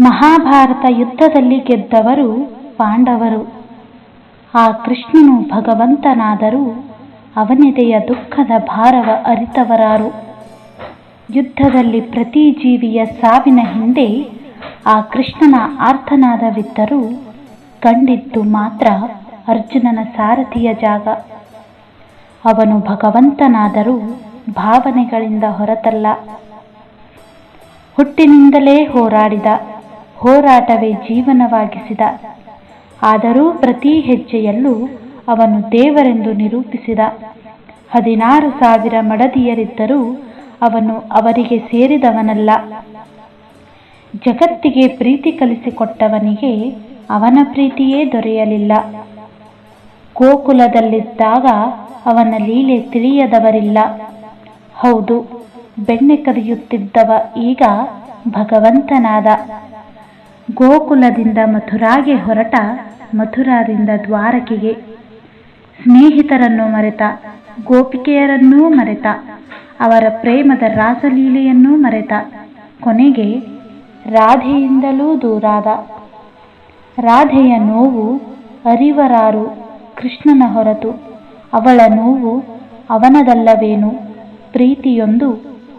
ಮಹಾಭಾರತ ಯುದ್ಧದಲ್ಲಿ ಗೆದ್ದವರು ಪಾಂಡವರು. ಆ ಕೃಷ್ಣನು ಭಗವಂತನಾದರೂ ಅವನೆದೆಯ ದುಃಖದ ಭಾರವ ಅರಿತವರಾರು. ಯುದ್ಧದಲ್ಲಿ ಪ್ರತಿ ಜೀವಿಯ ಸಾವಿನ ಹಿಂದೆ ಆ ಕೃಷ್ಣನ ಆರ್ಥನಾದವಿದ್ದರೂ ಕಂಡಿದ್ದು ಮಾತ್ರ ಅರ್ಜುನನ ಸಾರಥಿಯ ಜಾಗ. ಅವನು ಭಗವಂತನಾದರೂ ಭಾವನೆಗಳಿಂದ ಹೊರತಲ್ಲ. ಹುಟ್ಟಿನಿಂದಲೇ ಹೋರಾಡಿದ. ಹೋರಾಟವೇ ಜೀವನವಾಗಿಸಿದ. ಆದರೂ ಪ್ರತಿ ಹೆಜ್ಜೆಯಲ್ಲೂ ಅವನು ದೇವರೆಂದು ನಿರೂಪಿಸಿದ. ಹದಿನಾರು ಸಾವಿರ ಮಡದಿಯರಿದ್ದರೂ ಅವನು ಅವರಿಗೆ ಸೇರಿದವನಲ್ಲ. ಜಗತ್ತಿಗೆ ಪ್ರೀತಿ ಕಲಿಸಿಕೊಟ್ಟವನಿಗೆ ಅವನ ಪ್ರೀತಿಯೇ ದೊರೆಯಲಿಲ್ಲ. ಗೋಕುಲದಲ್ಲಿದ್ದಾಗ ಅವನ ಲೀಲೆ ತಿಳಿಯದವರಿಲ್ಲ. ಹೌದು, ಬೆಣ್ಣೆ ಕದಿಯುತ್ತಿದ್ದವ ಈಗ ಭಗವಂತನಾದ. ಗೋಕುಲದಿಂದ ಮಥುರಾಗೆ ಹೊರಟ ಮಥುರಾದಿಂದ ದ್ವಾರಕೆಗೆ ಸ್ನೇಹಿತರನ್ನು ಮರೆತ, ಗೋಪಿಕೆಯರನ್ನೂ ಮರೆತ, ಅವರ ಪ್ರೇಮದ ರಾಸಲೀಲೆಯನ್ನೂ ಮರೆತ, ಕೊನೆಗೆ ರಾಧೆಯಿಂದಲೂ ದೂರಾದ. ರಾಧೆಯ ನೋವು ಅರಿವರಾರು ಕೃಷ್ಣನ ಹೊರತು, ಅವಳ ನೋವು ಅವನದಲ್ಲವೇನು? ಪ್ರೀತಿಯೊಂದು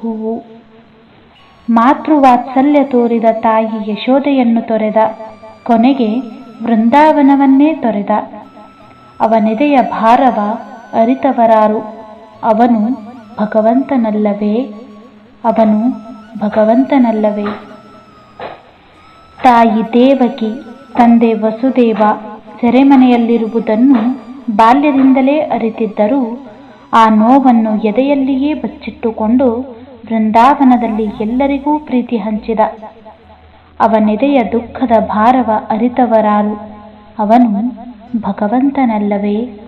ಹೂವು. ಮಾತೃವಾತ್ಸಲ್ಯ ತೋರಿದ ತಾಯಿ ಯಶೋದೆಯನ್ನು ತೊರೆದ. ಕೊನೆಗೆ ವೃಂದಾವನವನ್ನೇ ತೊರೆದ. ಅವನೆದೆಯ ಭಾರವ ಅರಿತವರಾರು. ಅವನು ಭಗವಂತನಲ್ಲವೇ? ಅವನು ಭಗವಂತನಲ್ಲವೇ? ತಾಯಿ ದೇವಕಿ, ತಂದೆ ವಸುದೇವ, ಸೆರೆಮನೆಯಲ್ಲಿರುವುದನ್ನು ಬಾಲ್ಯದಿಂದಲೇ ಅರಿತಿದ್ದರೂ ಆ ನೋವನ್ನು ಎದೆಯಲ್ಲಿಯೇ ಬಚ್ಚಿಟ್ಟುಕೊಂಡು ವೃಂದಾವನದಲ್ಲಿ ಎಲ್ಲರಿಗೂ ಪ್ರೀತಿ ಹಂಚಿದ. ಅವನೆದೆಯ ದುಃಖದ ಭಾರವ ಅರಿತವರಾರು. ಅವನು ಭಗವಂತನಲ್ಲವೇ.